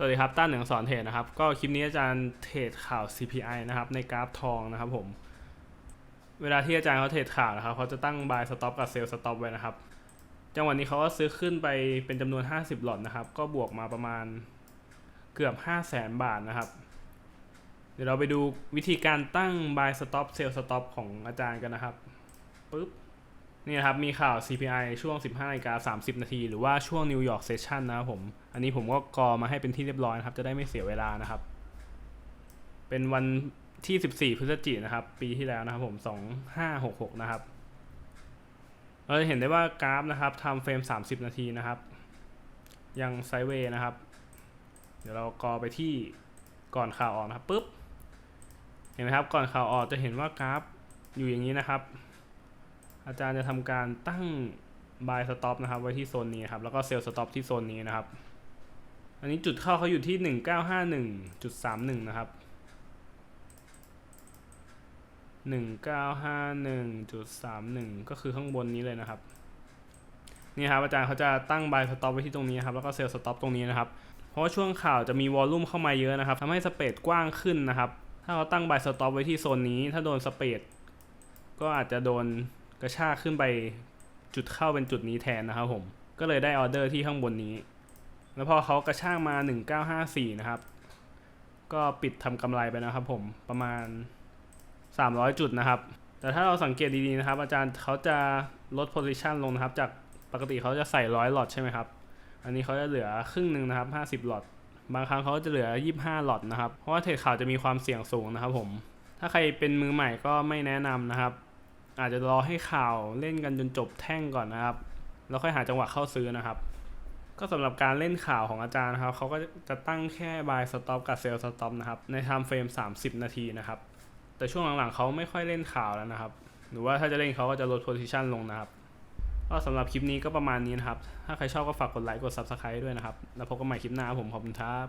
สวัสดีครับ ต้านหนืองสอนเทรดนะครับ ก็คลิปนี้อาจารย์เทรดข่าว CPI นะครับ ในกราฟทองนะครับผม เวลาที่อาจารย์เขาเทรดข่าวนะครับเขาจะตั้ง buy stop กับ sell stop ไว้นะครับ จังหวะนี้เขาก็ซื้อขึ้นไปเป็นจำนวน 50 หลอดนะครับ ก็บวกมาประมาณเกือบ 5 0 0แสนบาทนะครับ เดี๋ยวเราไปดูวิธีการตั้ง buy stop sell stop ของอาจารย์กันนะครับปึ๊บ นี่ครับมีข่าว CPI ช่วง 15นาฬิกา30 นาที หรือว่าช่วงนิวยอร์กเซสชันนะครับผม อันนี้ผมก็กรอมาให้เป็นที่เรียบร้อยนะครับ จะได้ไม่เสียเวลานะครับ เป็นวันที่ 14 พฤศจิกายนนะครับ ปีที่แล้วนะครับผม 2566 นะครับ เราจะเห็นได้ว่ากราฟนะครับทำเฟรม 30 นาทีนะครับ ยังไซเวย์นะครับ เดี๋ยวเรากรอไปที่ก่อนข่าวออกนะครับปุ๊บ เห็นไหมครับ ก่อนข่าวออกจะเห็นว่ากราฟอยู่อย่างนี้นะครับ อาจารย์จะทำการตั้ง buy stop นะครับ ไว้ที่โซนนี้ครับ แล้วก็ sell stop ที่โซนนี้นะครับ อันนี้จุดเข้าเขาอยู่ที่ 1951.31 นะครับ 1951.31 ก็คือข้างบนนี้เลยนะครับ นี่ครับอาจารย์เขาจะตั้ง buy stop ไว้ที่ตรงนี้ครับ แล้วก็ sell stop ตรงนี้นะครับ เพราะช่วงข่าวจะมีวอลลุ่มเข้ามาเยอะนะครับทำให้สเปดกว้างขึ้นนะครับ ถ้าเราตั้ง buy stop ไว้ที่โซนนี้ ถ้าโดนสเปดก็อาจจะโดน กระชากขึ้นไปจุดเข้าเป็นจุดนี้แทนนะครับผม ก็เลยได้ออเดอร์ที่ข้างบนนี้ แล้วพอเขากระชากมา 1954 นะครับ ก็ปิดทำกำไรไปนะครับผมประมาณ 300 จุดนะครับ แต่ถ้าเราสังเกตดีๆนะครับ อาจารย์เขาจะลดโพซิชันลงนะครับ จากปกติเขาจะใส่ร้อยหลอดใช่ไหมครับ อันนี้เขาจะเหลือครึ่งหนึ่งนะครับ 50หลอด บางครั้งเขาจะเหลือ 25หลอดนะครับ เพราะว่าเทรดข่าวจะมีความเสี่ยงสูงนะครับผม ถ้าใครเป็นมือใหม่ก็ไม่แนะนำนะครับ อาจจะรอให้ข่าวเล่นกันจนจบแท่งก่อนนะครับ แล้วค่อยหาจังหวะเข้าซื้อนะครับ ก็สำหรับการเล่นข่าวของอาจารย์นะครับเขาก็จะตั้งแค่ buy stop กับ sell stop นะครับใน time frame 30 นาทีนะครับ แต่ช่วงหลังๆเขาไม่ค่อยเล่นข่าวแล้วนะครับ หรือว่าถ้าจะเล่นเขาก็จะลด position ลงนะครับก็สำหรับคลิปนี้ก็ประมาณนี้นะครับ ถ้าใครชอบก็ฝากกดไลค์ กด subscribe ด้วยนะครับ แล้วพบกันใหม่คลิปหน้าผม ขอบคุณครับ